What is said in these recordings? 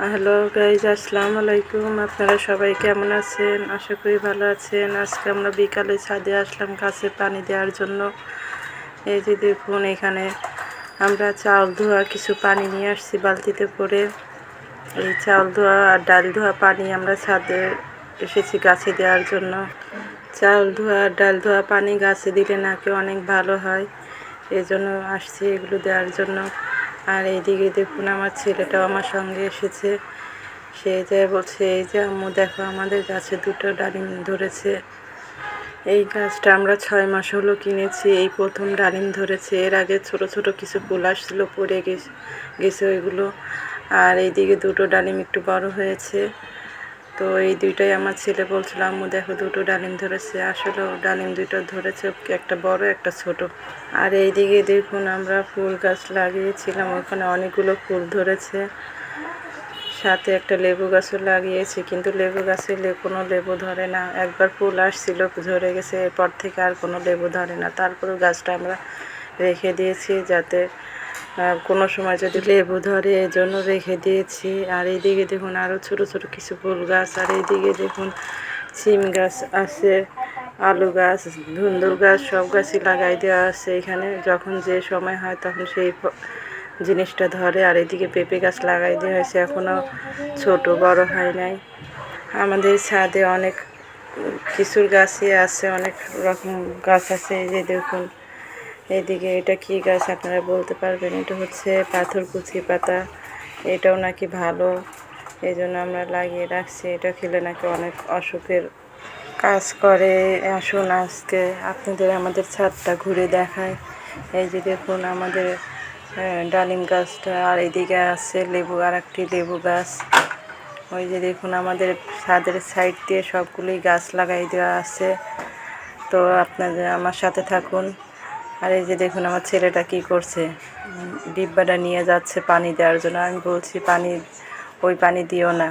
Hello guys আসসালামু আলাইকুম। আপনারা সবাই কেমন আছেন? আশা করি ভালো আছেন। আজকে আমরা বিকালে ছাদে আসলাম গাছে পানি দেওয়ার জন্য। এই যে দেখুন এখানে আমরা চাউল ধোয়া কিছু পানি নিয়ে আসছি বালতিতে করে। এই চাউল ধোয়া আর ডাল ধোয়া পানি আমরা ছাদে এসেছি গাছে দেওয়ার জন্য। চাউল ধোয়া আর ডাল ধোয়া পানি গাছে দিলে নাকি অনেক ভালো হয়। এই জন্য আসছি এগুলো দেওয়ার জন্য। আর এইদিকে দেখুন আমার ছেলেটাও আমার সঙ্গে এসেছে। সে যে বলছে, এই যে আম্মু, দেখো আমাদের গাছে দুটো ডালিম ধরেছে। এই গাছটা আমরা ছয় মাস হলো কিনেছি, এই প্রথম ডালিম ধরেছে। এর আগে ছোট ছোট কিছু ফুল আসছিল, পড়ে গেছে গেছে ওইগুলো। আর এইদিকে দুটো ডালিম একটু বড় হয়েছে। তো এই দুইটাই আমার ছেলে বলছিল, আম্মু, দেখো দুটো ডালিম ধরেছে। আসলে ডালিম দুটো ধরেছে একটা বড়, একটা ছোট। আর এইদিকে দেখুন, আমরা ফুল গাছ লাগিয়েছিলাম, ওখানে অনেকগুলো ফুল ধরেছে। সাথে একটা লেবু গাছও লাগিয়েছি, কিন্তু লেবু গাছে কোনো লেবু ধরে না। একবার ফুল আসছিল ধরে গেছে, এরপর থেকে আর কোনো লেবু ধরে না। তারপরেও গাছটা আমরা রেখে দিয়েছি যাতে কোনো সময় যদি লেবু ধরে এই জন্য রেখে দিয়েছি। আর এইদিকে দেখুন আরও ছোট ছোট কিছু ফুল গাছ, আর এইদিকে দেখুন সিম গাছ আছে, আলু গাছ, ধুন্দুল গাছ, সব গাছই লাগাই দেওয়া আছে। এখানে যখন যে সময় হয় তখন সেই জিনিসটা ধরে, আর এদিকে পেঁপে গাছ লাগাই দেওয়া হয়েছে। এখনও ছোট, বড় হয় নাই। আমাদের ছাদে অনেক কিছুর গাছই আছে, অনেক রকম গাছ আছে। এই যে দেখুন এইদিকে এটা কি গাছ আপনারা বলতে পারবেন? এটা হচ্ছে পাথরকুচি পাতা। এটাও নাকি ভালো। এই জন্য আমরা লাগিয়ে রাখছি। এটা খেলে নাকি অনেক অসুখের কাজ করে। আসুন আজকে আপনাদের আমাদের ছাদটা ঘুরে দেখায় এই যে দেখুন আমাদের ডালিম গাছটা, আর এদিকে আছে লেবু আর একটি লেবু গাছ। ওই যে দেখুন আমাদের ছাদের সাইড দিয়ে সবগুলোই গাছ লাগাই দেওয়া আছে। তো আপনাদের আমার সাথে থাকুন। আর এই যে দেখুন আমার ছেলেটা কি করছে? ডিব্বাটা নিয়ে যাচ্ছে পানি দেওয়ার জন্য। আমি বলছি, পানি, ওই পানি দিও না।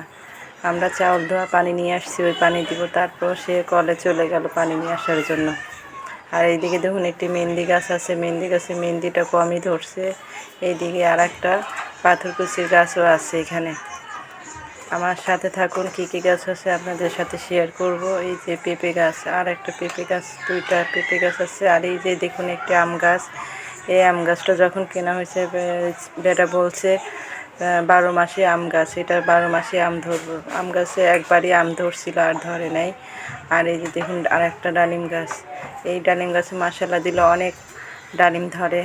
আমরা চাউল ধোয়া পানি নিয়ে আসছি, ওই পানি দিব। তারপর সে কলে চলে গেল পানি নিয়ে আসার জন্য। আর এইদিকে দেখুন একটি মেহেন্দি গাছ আছে। মেহেন্দি গাছে মেহেন্দিটা কমই ধরছে। এইদিকে আর একটা পাথরকুচির গাছও আছে এখানে। আমার সাথে থাকুন, কী কী গাছ আছে আপনাদের সাথে শেয়ার করব। এই যে পেঁপে গাছ, আর একটা পেঁপে গাছ, দুইটা পেঁপে গাছ আছে। আর এই যে দেখুন একটি আম গাছ। এই আম গাছটা যখন কেনা হয়েছে, বেটা বলছে বারো মাসে আম গাছ, এটা বারো মাসে আম ধরবো। আম গাছে একবারই আম ধরছিল, আর ধরে নাই। আর এই যে দেখুন আর একটা ডালিম গাছ। এই ডালিম গাছে মাসালা দিলে অনেক ডালিম ধরে।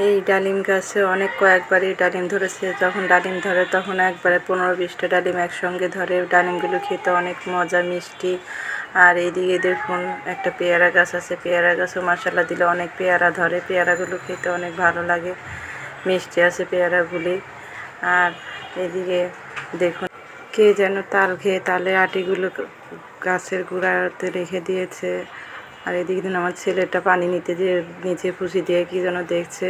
এই ডালিম গাছে অনেক কয়েকবারই ডালিম ধরেছে। যখন ডালিম ধরে, তখন একবারে পনেরো বিশটা ডালিম একসঙ্গে ধরে। ডালিমগুলো খেতে অনেক মজা, মিষ্টি। আর এইদিকে দেখুন, একটা পেয়ারা গাছ আছে। পেয়ারা গাছও মশালা দিলে অনেক পেয়ারা ধরে। পেয়ারাগুলো খেতে অনেক ভালো লাগে। মিষ্টি আছে পেয়ারাগুলি। আর এদিকে দেখুন, কে যেন তাল খেয়ে তালে আটিগুলো গাছের গোড়াতে রেখে দিয়েছে। আর এদিকে দিন আমার ছেলেটা পানি নিতে যে নিচে ফুসি দিয়ে কি যেন দেখছে।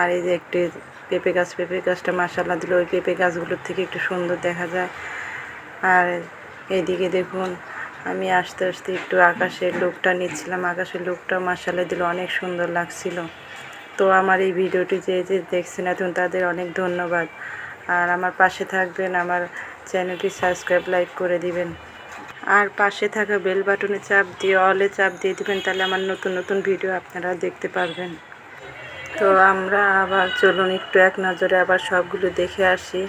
আর এই যে একটি পেঁপে গাছ, পেঁপে গাছটা মাসাল্লা দিল। ওই পেঁপে গাছগুলোর থেকে একটু সুন্দর দেখা যায়। আর এইদিকে দেখুন, আমি আস্তে আস্তে একটু আকাশের লুকটা নিচ্ছিলাম। আকাশের লুকটা মাসাল্লা দিল, অনেক সুন্দর লাগছিল। তো আমার এই ভিডিওটি যে যে দেখছেন এখন তাদের অনেক ধন্যবাদ। আর আমার পাশে থাকবেন, আমার চ্যানেলটি সাবস্ক্রাইব, লাইক করে দিবেন। আর পাশে থাকা বেল বাটনে চাপ দিয়ে অলে চাপ দিয়ে দিবেন, তাহলে আমার নতুন নতুন ভিডিও আপনারা দেখতে পারবেন। তো আমরা আবার চলুন একটু এক নজরে আবার সবগুলো দেখে আসি।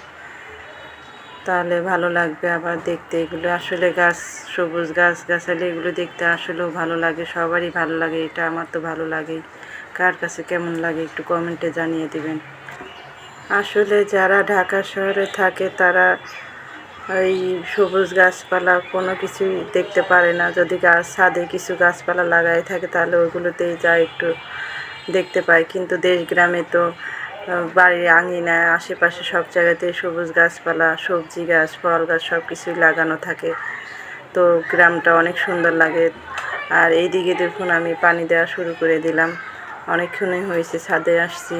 তাহলে ভালো লাগবে আবার দেখতে এগুলো। আসলে গাছ, সবুজ গাছ, গাছালি এগুলো দেখতে আসলেও ভালো লাগে, সবারই ভালো লাগে, এটা আমার তো ভালো লাগেই। কার কাছে কেমন লাগে একটু কমেন্টে জানিয়ে দিবেন। আসলে যারা ঢাকা শহরে থাকে, তারা এই সবুজ গাছপালা, কোনো কিছুই দেখতে পারে না। যদি গাছ ছাদে কিছু গাছপালা লাগাই থাকে, তাহলে ওইগুলোতেই যা একটু দেখতে পায় কিন্তু দেশ গ্রামে তো বাড়ির আঙিনায়, আশেপাশে সব জায়গাতে সবুজ গাছপালা, সবজি গাছ, ফল গাছ সব কিছুই লাগানো থাকে। তো গ্রামটা অনেক সুন্দর লাগে। আর এইদিকে দেখুন, আমি পানি দেওয়া শুরু করে দিলাম। অনেকক্ষণই হয়েছে, ছাদে আসছি।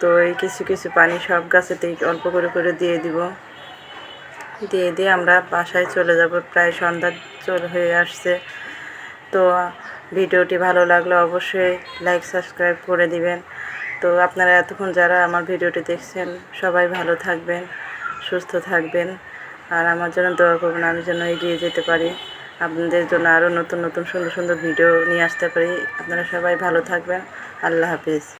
তো এই কিছু কিছু পানি সব গাছেতেই অল্প করে করে দিয়ে দিব। দিয়ে দিয়ে আমরা বাসায় চলে যাব। প্রায় সন্ধ্যা চল, হয়ে আসছে। তো ভিডিওটি ভালো লাগলে অবশ্যই লাইক সাবস্ক্রাইব করে দিবেন। তো আপনারা এতক্ষণ যারা আমার ভিডিওটি দেখছেন, সবাই ভালো থাকবেন, সুস্থ থাকবেন। আর আমার জন্য দোয়া করবেন, আমি যেন এগিয়ে যেতে পারি। আপনাদের জন্য আরও নতুন নতুন সুন্দর সুন্দর ভিডিও নিয়ে আসতে পারি। আপনারা সবাই ভালো থাকবেন। আল্লাহ হাফিজ।